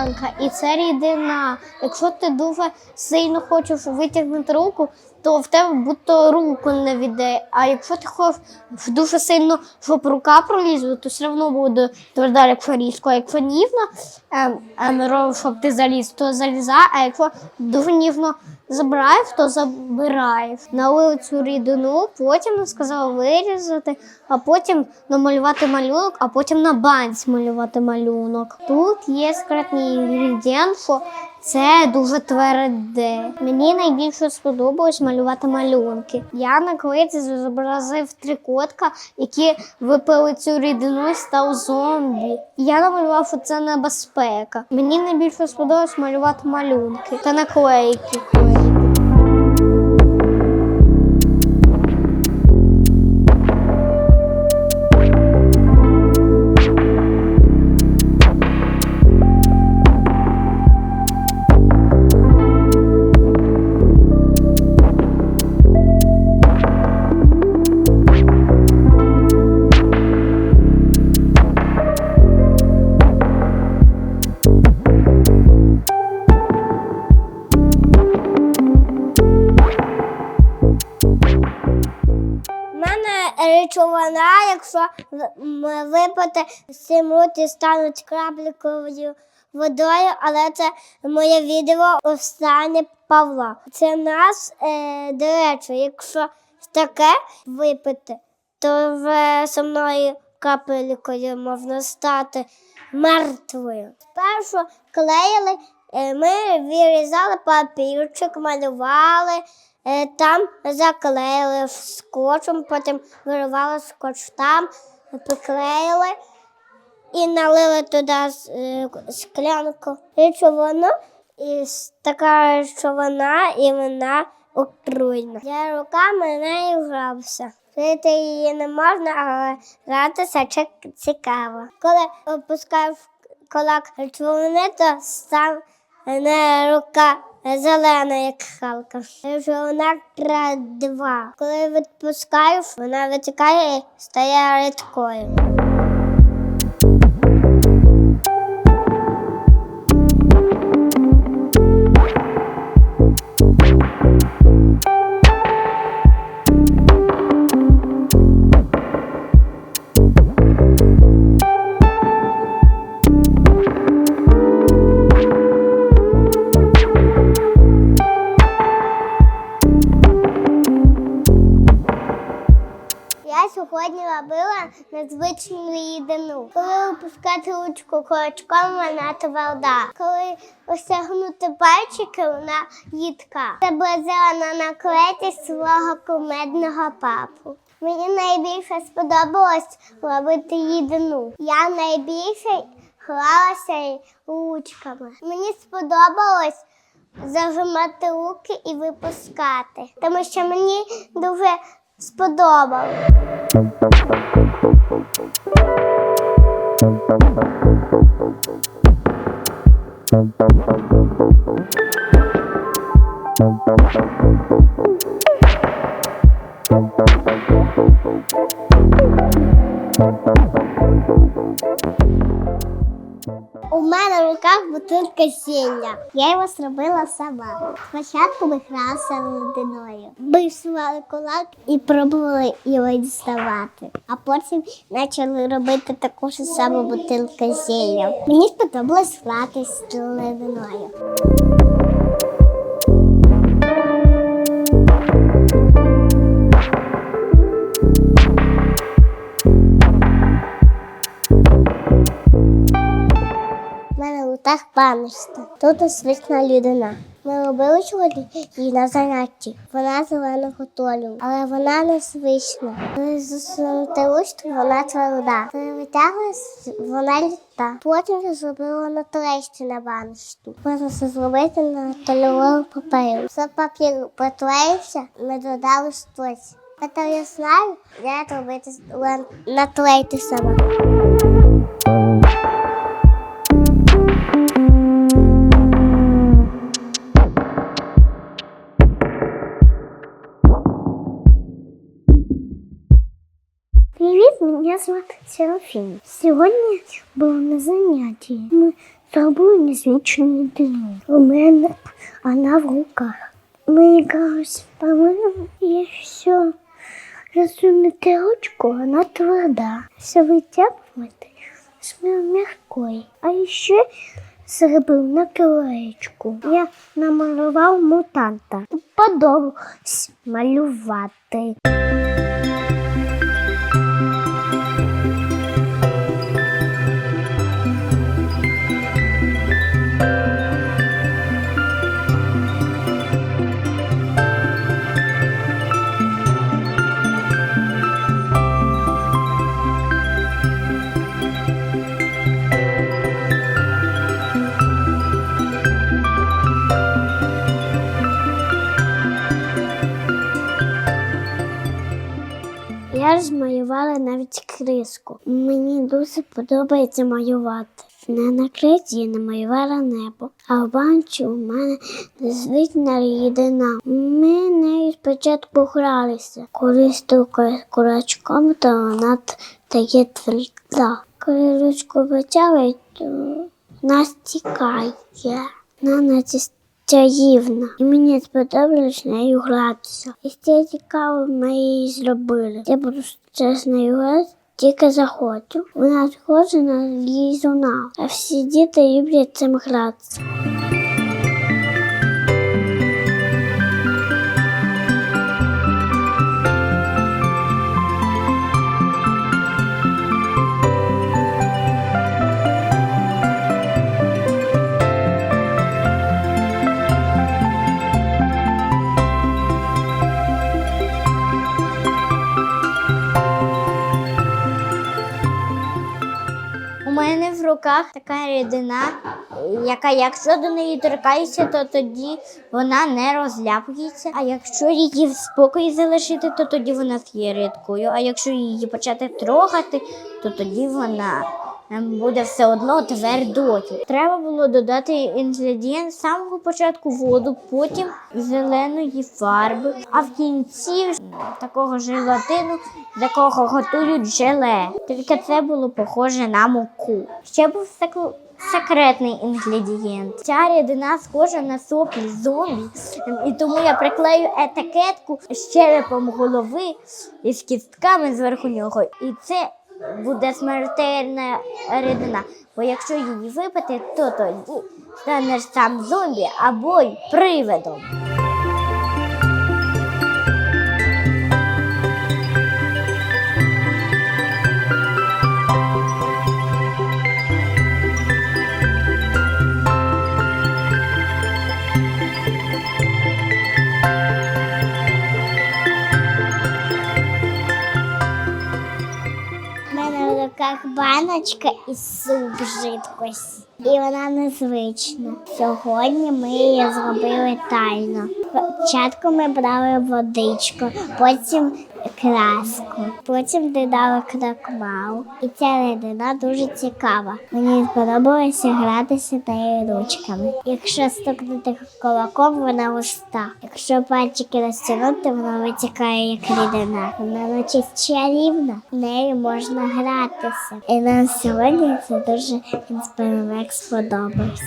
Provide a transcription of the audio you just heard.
маленька, і це рідина. Якщо ти дуже сильно хочеш витягнути руку, то в тебе будто руку не віде. А якщо ти хочеш дуже сильно, щоб рука пролізла, то все одно буде тверда, якщо різко. А якщо ніжно, ем, ем, щоб ти заліз, то заліза, а якщо дуже ніжно забираєш, то забираєш. Налив цю рідину, потім сказав вирізати, а потім намалювати малюнок, а потім на банці малювати малюнок. Тут є секретний інгредієнт, це дуже тверде. Мені найбільше сподобалось малювати малюнки. Я на клейці зобразив три котка, які випили цю рідину і став зомбі. Я намалював, що це небезпека. Мені найбільше сподобалось малювати малюнки та наклейки. Мене речовина, якщо випити років стануть крапликовою водою, але це моє відео останнє Павла. Це нас, е, до речі, якщо таке випити, то вже со мною капелькою можна стати мертвою. Спершу клеїли, е, ми вирізали папірчик, малювали. Е, Там заклеїли скотчем, потім виривали скотч там, приклеїли і налили туди е, склянку і с- така речовина, і вона отруйна. Я руками не грався. Пити її не можна, але гратися це цікаво. Коли опускаєш кулак речовини, то стане рука зелена, як халка. Вже вона два. Коли відпускаєш, вона витікає і стає рідкою. Незвичну їдину. Коли випускати ручку кулачком, вона тверда. Коли осягнути пальчики, вона їдка. Зобразила на наклейці свого кумедного папу. Мені найбільше сподобалось робити їдину. Я найбільше гралася ручками. Мені сподобалось зажимати руки і випускати, тому що мені дуже сподобалось. У мене в руках бутилка сіння. Я його зробила сама. Спочатку ми красили лединою. Ми сували кулак і пробували його діставати. А потім почали робити таку ж саму бутилку зілля. Мені сподобалось грати з лединою. Руках паночка. Тут освічна людина. Ми робили сьогодні її на занятті. Вона зеленого кольору, але вона не звична. Коли засунути ручку, вона тверда. Коли вона літа. Потім я зробила на трещі на баночку. Можна це зробити на кольоровому папері. Все папір приклеївся, ми додали штось. Тепер я знаю, як робити наклеїти сама. Привіт, мене звати Серафім. Сьогодні було на занятті. Ми зробив незвичну ідею. У мене вона в руках. Ми в помилу і все. Засунути ручку, вона тверда. Все витягувати смів м'якою. А ще зробив наклеєчку. Я намалював мутанта. Подобалось малювати. Я ж малювала навіть криску. Мені дуже подобається малювати. На накриті я намалювала небо, а в банчі у мене звична рідина. Ми нею спочатку гралися. Коли стукає курачком, то вона стає тверда. Коли ручку витягують, то нас тікає. Вона наче чаївна. І мені сподобалось нею гратися. І це цікаво ми її зробили. Я буду з нею грати. Тільки захочу. Вона схожа на лізуна, а всі діти люблять цим гратися. Руках така рідина, яка, якщо до неї торкається, то тоді вона не розляпується. А якщо її в спокої залишити, то тоді вона стає рідкою. А якщо її почати трогати, то тоді вона буде все одно твердою. Треба було додати інгредієнт з самого початку воду, потім зеленої фарби, а в кінці такого желатину, з якого готують желе. Тільки це було похоже на муку. Ще був сек- секретний інгредієнт. Ця рідина схожа на соплі зомбі, і тому я приклею етикетку з черепом голови і з кістками зверху нього. І це буде смертельна рідина. Бо якщо її випити, то тоді станеш сам зомбі або й привидом. Баночка і суп жидкості. І вона незвична. Сьогодні ми її зробили тайно. Спочатку ми брали водичку, потім краску, потім додали кракмал. І ця рідина дуже цікава. Мені сподобалося гратися нею ручками. Якщо стукнути кулаком, вона густа. Якщо пальчики розтягнути, вона витікає як рідина. Вона наче чарівна. Нею можна гратися. І нам сьогодні це дуже експеримент сподобався.